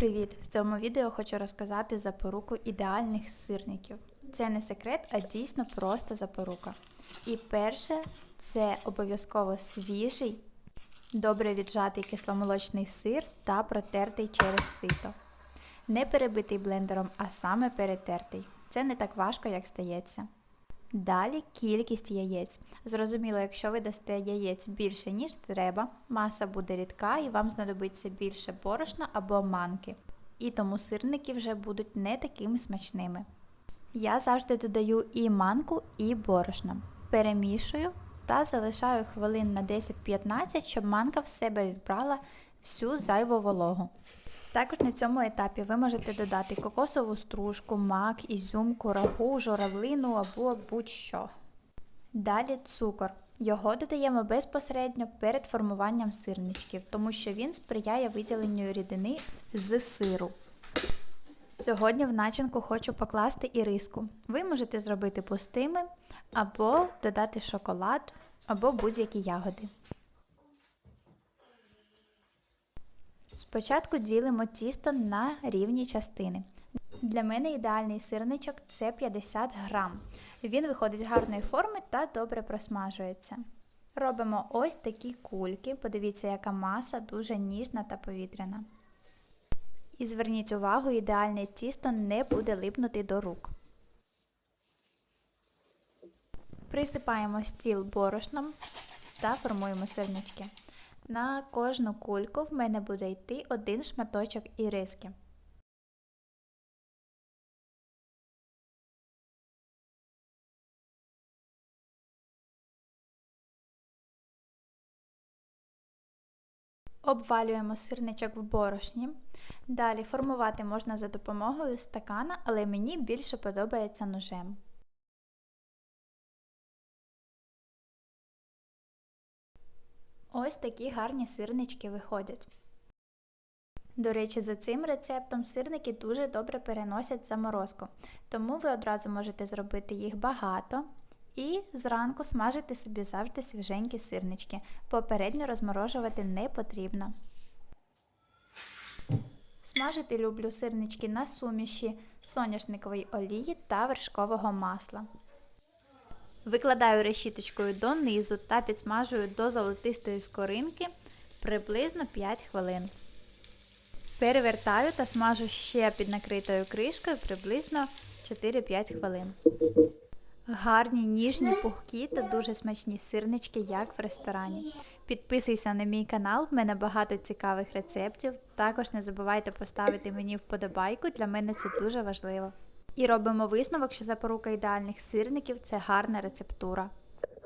Привіт! В цьому відео хочу розказати запоруку ідеальних сирників. Це не секрет, а дійсно просто запорука. І перше це обов'язково свіжий, добре віджатий кисломолочний сир та протертий через сито. Не перебитий блендером, а саме перетертий. Це не так важко, як стається. Далі кількість яєць. Зрозуміло, якщо ви дасте яєць більше, ніж треба, маса буде рідка і вам знадобиться більше борошна або манки. І тому сирники вже будуть не такими смачними. Я завжди додаю і манку, і борошно. Перемішую та залишаю хвилин на 10-15, щоб манка в себе вбрала всю зайву вологу. Також на цьому етапі ви можете додати кокосову стружку, мак, ізюм, курагу, журавлину або будь-що. Далі цукор. Його додаємо безпосередньо перед формуванням сирничків, тому що він сприяє виділенню рідини з сиру. Сьогодні в начинку хочу покласти і риску. Ви можете зробити пустими, або додати шоколад, або будь-які ягоди. Спочатку ділимо тісто на рівні частини. Для мене ідеальний сирничок це 50 грам. Він виходить з гарної форми та добре просмажується. Робимо ось такі кульки, подивіться, яка маса дуже ніжна та повітряна. І зверніть увагу, ідеальне тісто не буде липнути до рук. Присипаємо стіл борошном та формуємо сирнички. На кожну кульку в мене буде йти один шматочок іриски. Обвалюємо сирничок в борошні. Далі формувати можна за допомогою стакана, але мені більше подобається ножем. Ось такі гарні сирнички виходять. До речі, за цим рецептом сирники дуже добре переносять заморозку, тому ви одразу можете зробити їх багато і зранку смажити собі завжди свіженькі сирнички. Попередньо розморожувати не потрібно. Смажити люблю сирнички на суміші соняшникової олії та вершкового масла. Викладаю решіточкою донизу та підсмажую до золотистої скоринки приблизно 5 хвилин. Перевертаю та смажу ще під накритою кришкою приблизно 4-5 хвилин. Гарні, ніжні, пухкі та дуже смачні сирнички, як в ресторані. Підписуйся на мій канал, в мене багато цікавих рецептів. Також не забувайте поставити мені вподобайку, для мене це дуже важливо. І робимо висновок, що запорука ідеальних сирників це гарна рецептура.